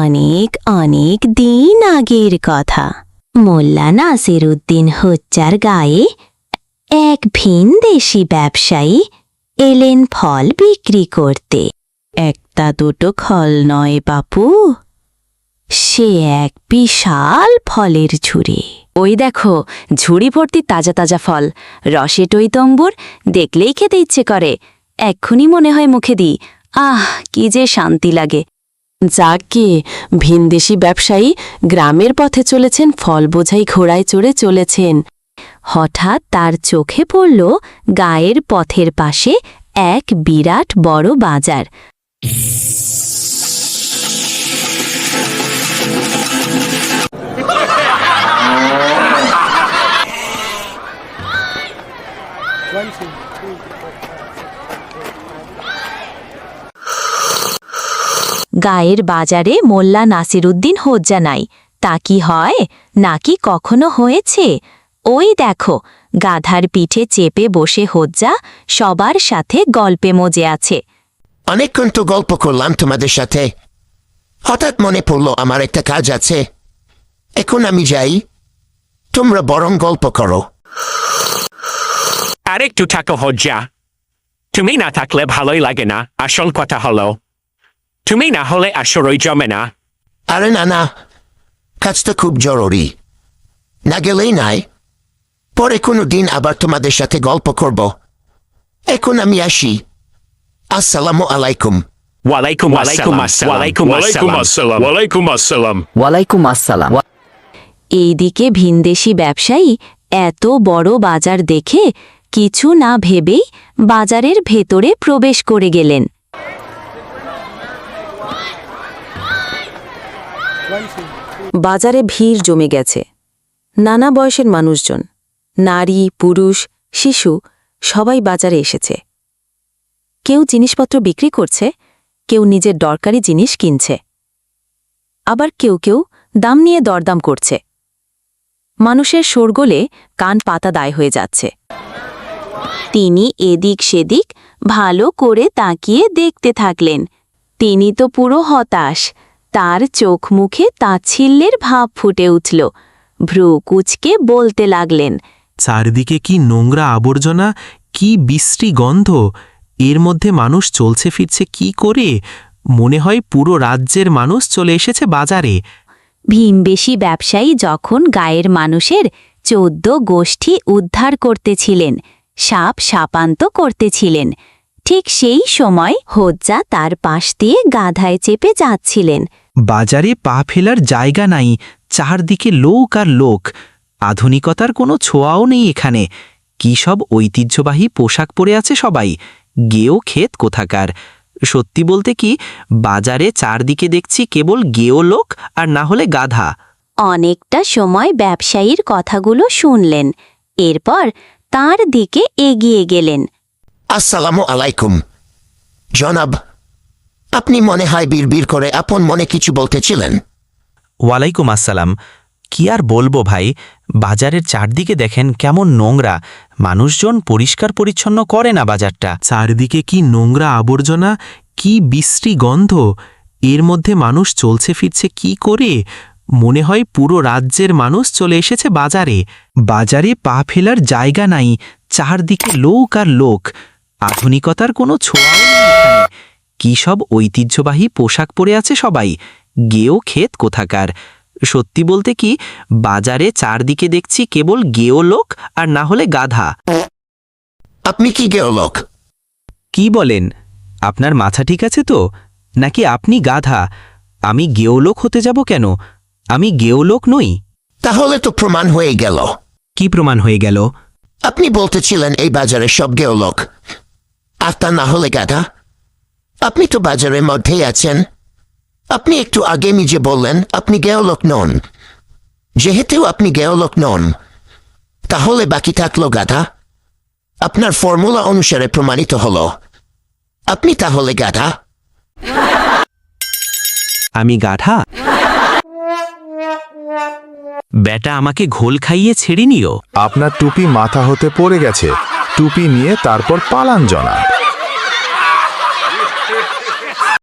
অনেক অনেক দিন আগের কথা। মোল্লা নাসির উদ্দিন হচ্চার গায়ে এক ভিনদেশি ব্যবসায়ী এলেন ফল বিক্রি করতে। একটা দুটো ফল নয় বাপু, সে এক বিশাল ফলের ঝুড়ি। ওই দেখো, ঝুড়ি ভর্তি তাজা তাজা ফল। রসে টইতম্বুর দেখলেই খেতে ইচ্ছে করে। এক্ষুনি মনে হয় মুখে দিই। আহ, কি যে শান্তি লাগে। যাকে ভিনদেশি ব্যবসায়ী গ্রামের পথে চলেছেন, ফল বোঝাই ঘোড়ায় চড়ে চলেছেন। হঠাৎ তার চোখে পড়ল গায়ের পথের পাশে এক বিরাট বড় বাজার। গায়ের বাজারে মোল্লা নাসিরুদ্দিন হজ্জা নাই তা কি হয়? নাকি কখনো হয়েছে? ওই দেখো গাধার পিঠে চেপে বসে হজ্জা সবার সাথে গল্পে মজে আছে। অনেকক্ষণ তো গল্প করলাম তোমাদের সাথে। হঠাৎ মনে পড়ল আমার একটা কাজ আছে। এখন আমি যাই। তোমরা বরং গল্প করো। আরেকটু থাকো হজ্জা। তুমি না থাকলে ভালোই লাগে না। আসল কথা হলো তুমি না হলে আসরই জমে না আরে না না কাজটা খুব জরুরি না গেলেই নাই পরে কোনো দিন আবার তোমাদের সাথে গল্প করব এখন আমি আসি আসসালামু আলাইকুম ওয়ালাইকুম আসসালাম ওয়ালাইকুম আসসালাম ওয়ালাইকুম আসসালাম ওয়ালাইকুম আসসালাম এইদিকে ভিনদেশি ব্যবসায়ী এত বড় বাজার দেখে কিছু না ভেবেই বাজারের ভেতরে প্রবেশ করে গেলেন। বাজারে ভিড় জমে গেছে। নানা বয়সের মানুষজন, নারী, পুরুষ, শিশু, সবাই বাজারে এসেছে। কেউ জিনিসপত্র বিক্রি করছে, কেউ নিজের দরকারি জিনিস কিনছে। আবার কেউ কেউ দাম নিয়ে দরদাম করছে। মানুষের শোরগোলে কান পাতা দায় হয়ে যাচ্ছে। তিনি এদিক সেদিক ভালো করে তাকিয়ে দেখতে থাকলেন। তিনি তো পুরো হতাশ। তার চোখ মুখে তাচ্ছিল্যের ভাব ফুটে উঠল। ভ্রু কুচকে বলতে লাগলেন চারদিকে কি নোংরা আবর্জনা কি বিশ্রী গন্ধ এর মধ্যে মানুষ চলছে ফিরছে কি করে? মনে হয় পুরো রাজ্যের মানুষ চলে এসেছে বাজারে। ভীমবেশী ব্যবসায়ী যখন গায়ের মানুষের চোদ্দ গোষ্ঠী উদ্ধার করতেছিলেন সাপ সাপান্ত করতেছিলেন। ঠিক সেই সময় হজ্জা তার পাশ দিয়ে গাধায় চেপে যাচ্ছিলেন। বাজারে পা ফেলার জায়গা নাই চারদিকে লোক আর লোক। আধুনিকতার কোনো ছোঁয়াও নেই এখানে। কি সব ঐতিহ্যবাহী পোশাক পরে আছে সবাই? গেও ক্ষেত কোথাকার? সত্যি বলতে কি বাজারে চারদিকে দেখছি কেবল গেও লোক আর না হলে গাধা। অনেকটা সময় ব্যবসায়ীর কথাগুলো শুনলেন। এরপর তার দিকে এগিয়ে গেলেন। আসসালামু আলাইকুম। জনাব আপনি মনে হয় বীর করে আপন মনে কিছু বলতেছিলেন। ওয়ালাইকুম আসসালাম। কি আর বলব ভাই বাজারের চারদিকে দেখেন কেমন নোংরা। মানুষজন পরিষ্কার পরিচ্ছন্ন করে না বাজারটা। চারদিকে কি নোংরা আবর্জনা কি বিশ্রী গন্ধ। এর মধ্যে মানুষ চলছে ফিরছে কি করে? মনে হয় পুরো রাজ্যের মানুষ চলে এসেছে বাজারে। বাজারে পা ফেলার জায়গা নাই চারদিকে লোক আর লোক। আধুনিকতার কোনো ছোঁয়াও নেই কি সব ঐতিহ্যবাহী পোশাক পরে আছে সবাই? গেও ক্ষেত কোথাকার? সত্যি বলতে কি বাজারে চারদিকে দেখছি কেবল গেও লোক আর না হলে গাধা। আপনি কি গেওলোক কি বলেন? আপনার মাথা ঠিক আছে তো? নাকি আপনি গাধা? আমি গেও লোক হতে যাব কেন? আমি গেও লোক নই। তাহলে তো প্রমাণ হয়ে গেল। কি প্রমাণ হয়ে গেল? আপনি বলতেছিলেন এই বাজারে সব গেওলোক আর তা না হলে গাধা? আপনি তো বাজারের মধ্যেই আছেন। আপনি একটু আগে নিজে বললেন আপনি গেওলোক নন। যেহেতু আপনি গেওলোক নন তাহলে বাকি থাকল গাধা? আপনার ফর্মুলা অনুসারে প্রমাণিত হল। আপনি তাহলে গাধা? আমি গাধা? বেটা আমাকে ঘোল খাইয়ে ছেড়ে নিও। আপনার টুপি মাথা হতে পড়ে গেছে। টুপি নিয়ে তারপর পালান জনাব